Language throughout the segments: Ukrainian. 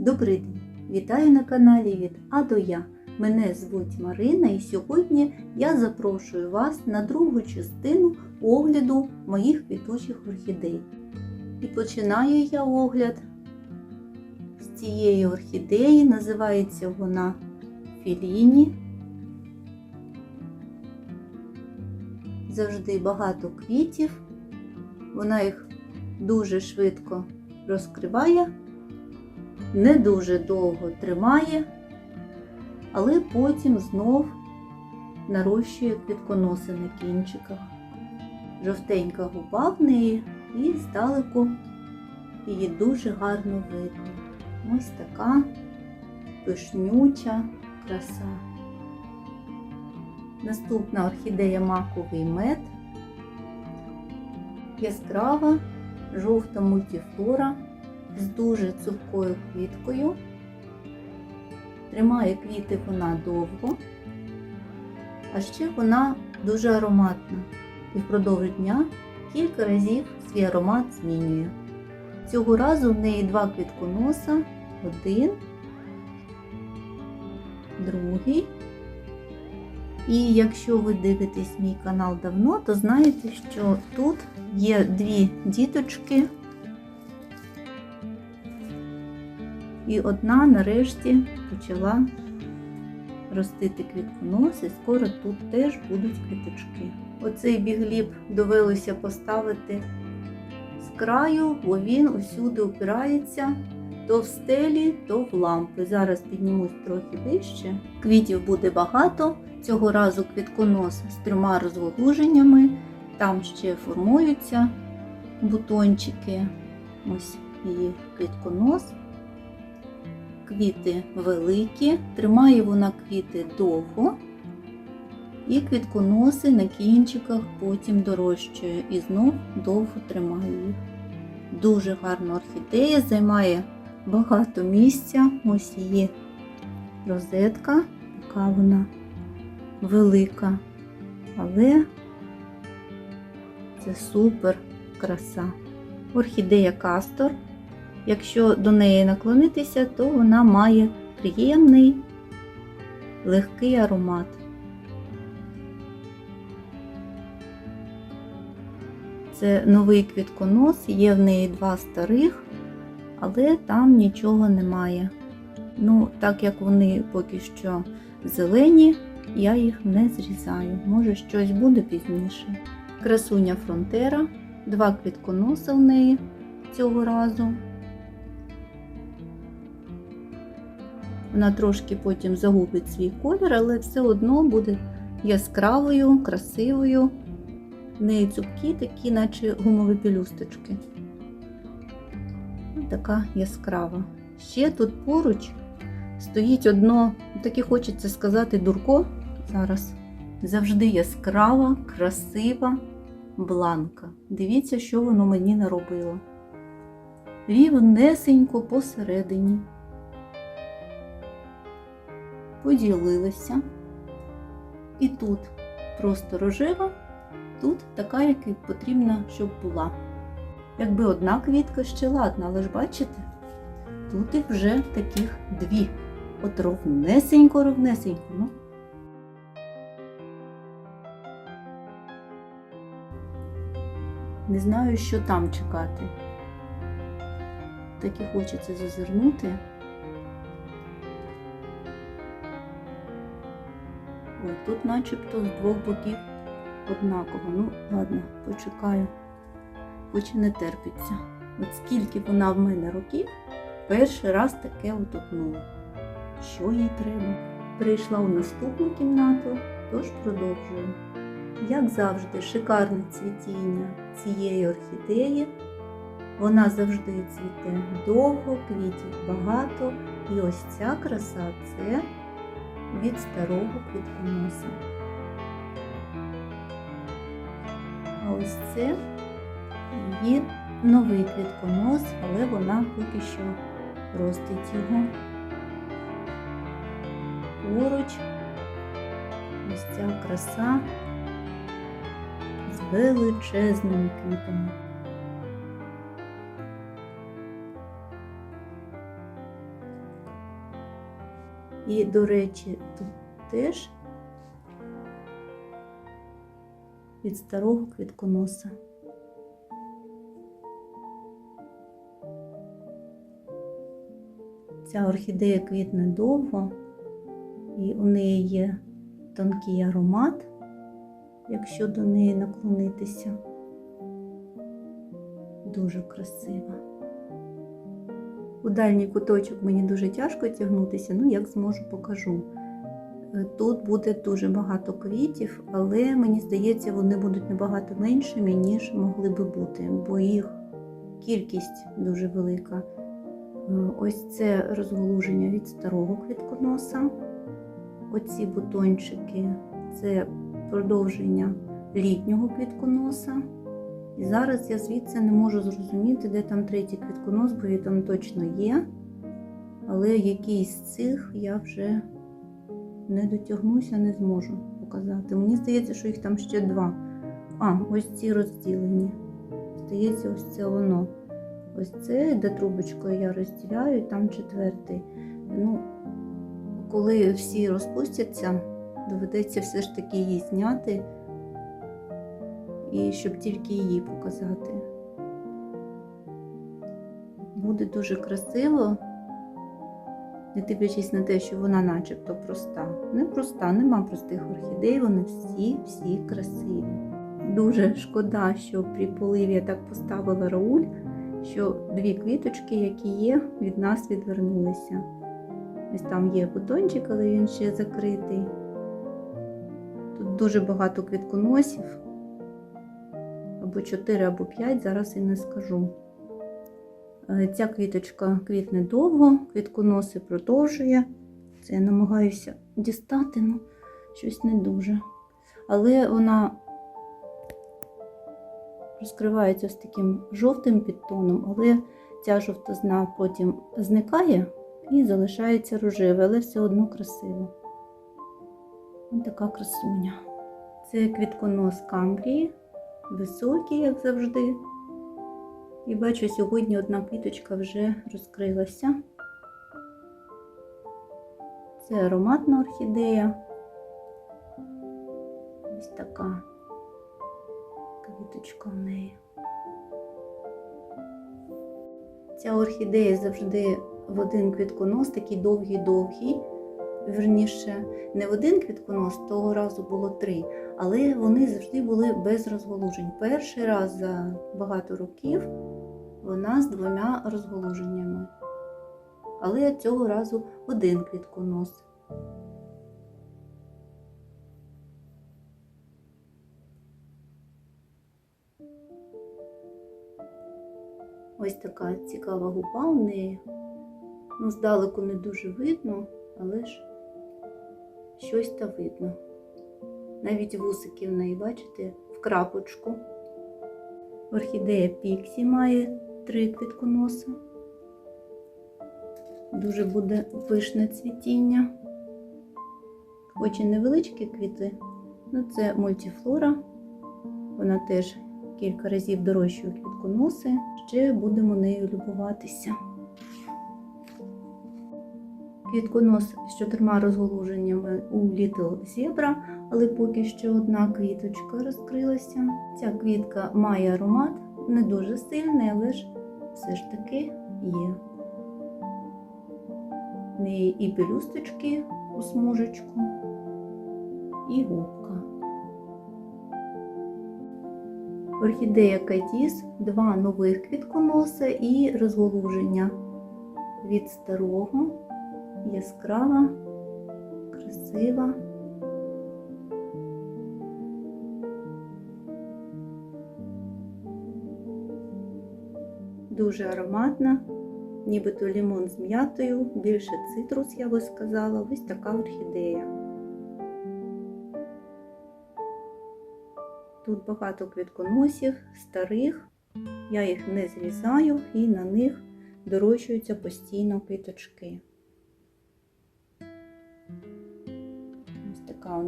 Добрий день! Вітаю на каналі від А до Я. Мене звуть Марина і сьогодні я запрошую вас на другу частину огляду моїх квітучих орхідей. І починаю я огляд з цієї орхідеї. Називається вона Філіні. Завжди багато квітів. Вона їх дуже швидко розкриває не дуже довго тримає, але потім знов нарощує квітконоси на кінчиках. Жовтенька губа в неї і здалеку її дуже гарно видно. Ось така пишнюча краса. Наступна орхідея маковий мед. Яскрава жовта мультифлора з дуже цупкою квіткою. Тримає квіти вона довго, а ще вона дуже ароматна і впродовж дня кілька разів свій аромат змінює. Цього разу в неї два квітконоса, один, другий. І якщо ви дивитесь мій канал давно, то знаєте, що тут є дві діточки. І одна нарешті почала ростити квітконоси, скоро тут теж будуть квіточки. Оцей бігліб довелося поставити з краю, бо він усюди опирається то в стелі, то в лампи. Зараз піднімусь трохи вище. Квітів буде багато. Цього разу квітконос з трьома розголуженнями. Там ще формуються бутончики. Ось її квітконос квіти великі, тримає вона квіти довго, і квітконоси на кінчиках потім дорощує і знов довго тримає їх. Дуже гарна орхідея, займає багато місця. Ось її розетка, яка вона велика, але це супер краса. Орхідея Кастор. Якщо до неї наклонитися, то вона має приємний легкий аромат. Це новий квітконос, є в неї два старих, але там нічого немає. Ну, так як вони поки що зелені, я їх не зрізаю. Може щось буде пізніше. Красуня фронтера, два квітконоси в неї цього разу. Вона трошки потім загубить свій колір, але все одно буде яскравою, красивою. В неї цупкі такі, наче гумові пелюсточки. Така яскрава. Ще тут поруч стоїть одно, так і хочеться сказати, дурко зараз. Завжди яскрава, красива бланка. Дивіться, що воно мені наробило. Рівнесенько посередині поділилися. І тут просто рожева, тут така, яка потрібна, щоб була. Якби одна квітка ще ладна, але ж бачите, тут їх вже таких дві. От ровнесенько, ровнесенько. Ну. Не знаю, що там чекати. Так і хочеться зазирнути. Ой, тут начебто з двох боків однаково. Ну, ладно, почекаю, хоч і не терпиться. От скільки вона в мене років, перший раз таке утопнула. Що їй треба? Прийшла у наступну кімнату, тож продовжую. Як завжди, шикарне цвітіння цієї орхідеї. Вона завжди цвіте довго, квітів багато. І ось ця краса це від старого квітконоса. А ось це її новий квітконос, але вона поки що ростить його. Поруч ось ця краса з величезними квітами. І, до речі, тут теж від старого квітконоса. Ця орхідея квітне довго, і у неї є тонкий аромат, якщо до неї наклонитися. Дуже красива. У дальній куточок мені дуже тяжко тягнутися, ну як зможу, покажу. Е, Тут буде дуже багато квітів, але мені здається, вони будуть набагато меншими, ніж могли би бути, бо їх кількість дуже велика. Е, Ось це розголуження від старого квітконоса. Оці бутончики це продовження літнього квітконоса. І зараз я звідси не можу зрозуміти, де там третій квітконос, бо він там точно є. Але якийсь з цих я вже не дотягнуся, не зможу показати. Мені здається, що їх там ще два. А, ось ці розділені. Здається, ось це воно. Ось це, де трубочкою я розділяю, там четвертий. Ну, коли всі розпустяться, доведеться все ж таки її зняти, і щоб тільки її показати. Буде дуже красиво, не дивлячись на те, що вона начебто проста. Не проста, нема простих орхідей, вони всі-всі красиві. Дуже шкода, що при поливі я так поставила рауль, що дві квіточки, які є, від нас відвернулися. Ось там є бутончик, але він ще закритий. Тут дуже багато квітконосів. Або 4, або 5, зараз і не скажу. Е, Ця квіточка квітне довго, квітконоси продовжує. Це я намагаюся дістати, ну щось не дуже. Але вона розкривається з таким жовтим підтоном, але ця жовтизна потім зникає і залишається рожеве, але все одно красиво. Ось така красуня. Це квітконос камбрії, високий, як завжди. І бачу, сьогодні одна квіточка вже розкрилася. Це ароматна орхідея. Ось така квіточка в неї. Ця орхідея завжди в один квітконос, такий довгий-довгий. Верніше, не в один квітконос, того разу було три, але вони завжди були без розголужень. Перший раз за багато років вона з двома розголуженнями. Але цього разу один квітконос. Ось така цікава губа у неї. Ну, здалеку не дуже видно, але ж щось та видно. Навіть вусики в неї, бачите, в крапочку. Орхідея Піксі має три квітконоси. Дуже буде пишне цвітіння. Хоч і невеличкі квіти, ну це мультифлора. Вона теж кілька разів дорожчує квітконоси. Ще будемо нею любуватися. Квітконос з чотирма розголуженнями у Little Zebra, але поки що одна квіточка розкрилася. Ця квітка має аромат, не дуже сильний, але ж все ж таки є. Неї і пелюсточки у смужечку, і губка. Орхідея Катіс, два нових квітконоса і розголуження від старого яскрава, красива. Дуже ароматна, нібито лімон з м'ятою, більше цитрус, я би сказала, ось така орхідея. Тут багато квітконосів, старих, я їх не зрізаю і на них дорощуються постійно квіточки.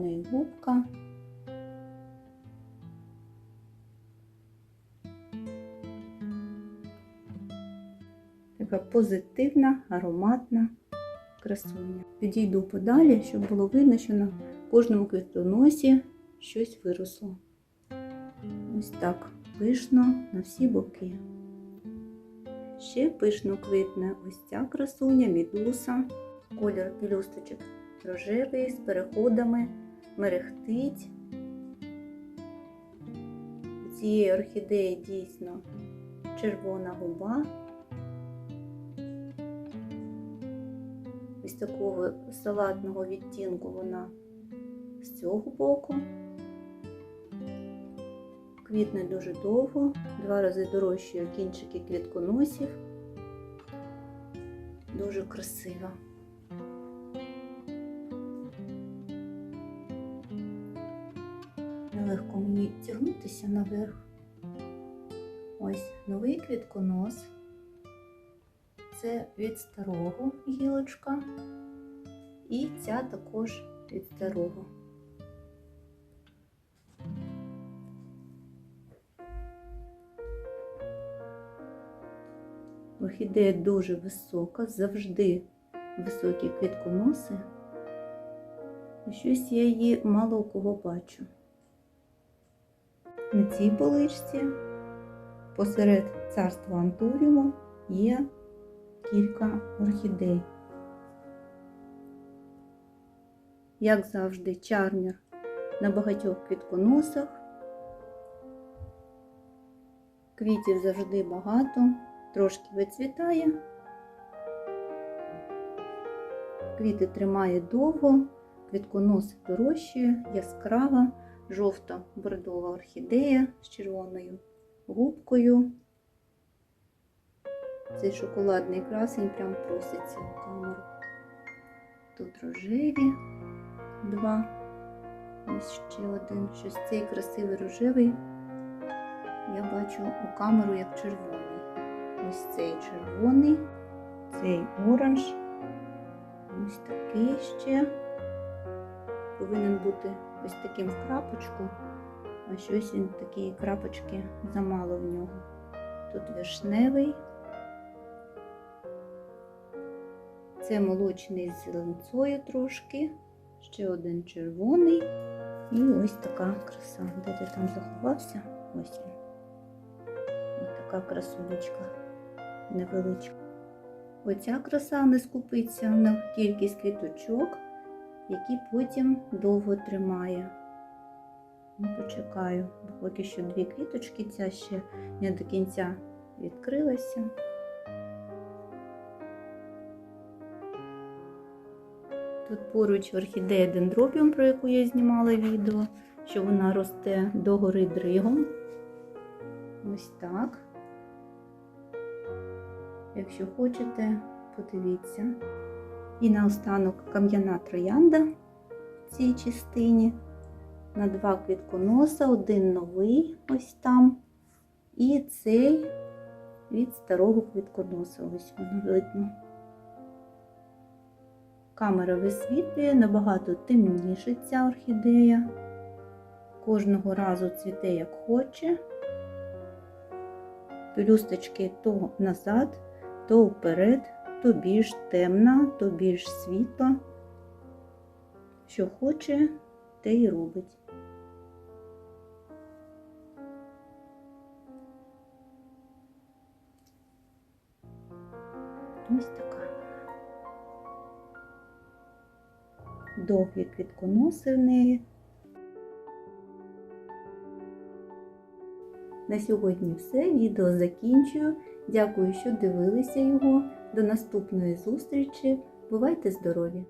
Неї губка. Така позитивна, ароматна. красуня. Підійду подалі, щоб було видно, що на кожному квітоносі щось виросло. Ось так пишно на всі боки. Ще пишно квітне ось ця красуня, мідуса. Колір пелюсточок рожевий з переходами, мерехтить. У цієї орхідеї дійсно червона губа. Ось такого салатного відтінку вона з цього боку. Квітне дуже довго, два рази дорожчує кінчики квітконосів. Дуже красива. Нелегко мені тягнутися наверх. Ось новий квітконос. Це від старого гілочка. І ця також від старого. Орхідея дуже висока, завжди високі квітконоси. Щось я її мало у кого бачу. На цій поличці посеред царства Антуріуму є кілька орхідей. Як завжди, чармір на багатьох квітконосах. Квітів завжди багато, трошки вицвітає. Квіти тримає довго, квітконос дорожчує, яскрава, жовта бордова орхідея з червоною губкою. Цей шоколадний красень прям проситься у камеру. Тут рожеві два. Ось ще один. Щось цей красивий рожевий. Я бачу у камеру як червоний. Ось цей червоний, цей оранж. Ось такий ще. Повинен бути ось таким в крапочку, а щось він такі крапочки замало в нього. Тут вишневий. Це молочний з зеленцою трошки, ще один червоний. І ось така краса. Де ти там заховався? Ось він. Така красунечка невеличка. Оця краса не скупиться на кількість квіточок, які потім довго тримає. Ну, почекаю, бо поки що дві квіточки, ця ще не до кінця відкрилася. Тут поруч орхідея дендробіум, про яку я знімала відео, що вона росте догори дригом. Ось так. Якщо хочете, подивіться. І наостанок кам'яна троянда в цій частині. На два квітконоса, один новий ось там. І цей від старого квітконоса. Ось воно видно. Камера висвітлює набагато темніше ця орхідея. Кожного разу цвіте як хоче. Пелюсточки то назад, то вперед, то більш темна, то більш світла. Що хоче, те й робить. Ось така. Довгі квітконоси в неї. На сьогодні все. Відео закінчую. Дякую, що дивилися його. До наступної зустрічі. Бувайте здорові!